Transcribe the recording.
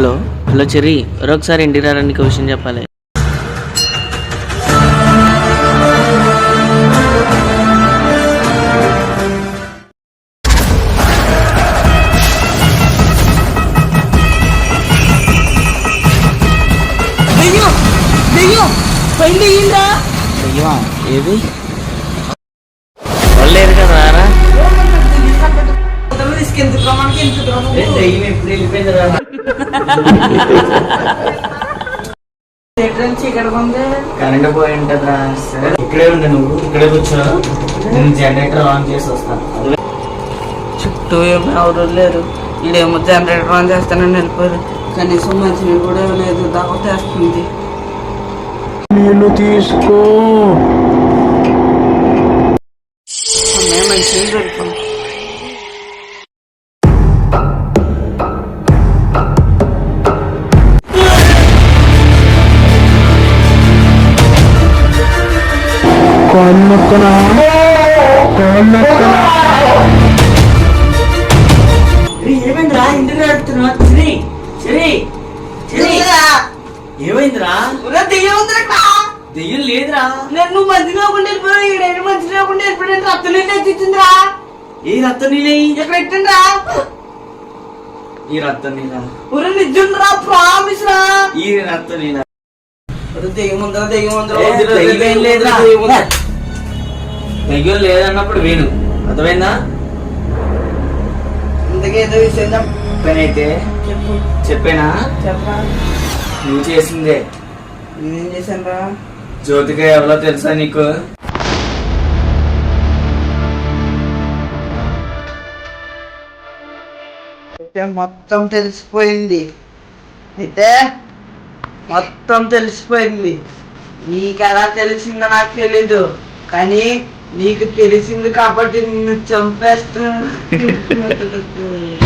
Hello hello cherry ఒకసారి ఇంటికి రారా నీకు విషయం చెప్పాలి. ఏది? వాళ్ళేరు కదా రారా? తీసుకెళ్తున్నా మనకి ఎందుకు ఎప్పుడు వెళ్ళిపోయింది రా నుంచి ఇక్కడ ఉంది కరెంట్ పోయి ఉంటుందా సరే ఇక్కడే ఉండు నువ్వు ఇక్కడే కూర్చో. నేను జనరేటర్ ఆన్ చేసి వస్తాను చుట్టూ ఏమి ఎవరు లేరు. ఈడేమో జనరేటర్ ఆన్ చేస్తానని వెళ్ళిపోయారు. కనీసం మంచినీళ్ళు కూడా లేదు దాకా తెస్తుంది నీళ్ళు తీసుకో. అమ్మాయి కాళ్ళు నొక్కనా కాళ్ళు నొక్కనా ఏమైందిరా? ఇంటికి నడుతున్నా చిరి చిరి చిరి. ఏమైందిరా? దెయ్యం లేదురా. మంచి మంచి వెళ్ళిపోయాడు రక్తం నీళ్ళు రక్తం నీళ్ళే? ఈ రక్తం నీళ్ళ? ఒరే నిజం రా ప్రామిస్ రా ఈ రక్తం నీళ్ళ? దెయ్యం లేదన్నప్పుడు విను అర్థమైందా? ఇంతకీ ఏదో విషయం చెప్పు. పనైతే చెప్పు. చెప్పానా? నువ్వు చేసిందే. నేనేం చేశాను రా జ్యోతిక ఎవరో తెలుసా నీకు? మొత్తం తెలిసిపోయింది. అయితే మొత్తం తెలిసిపోయింది. నీకు ఎలా తెలిసిందో నాకు తెలీదు. కానీ నీకు తెలిసింది కాబట్టి నిన్ను చంపేస్తాను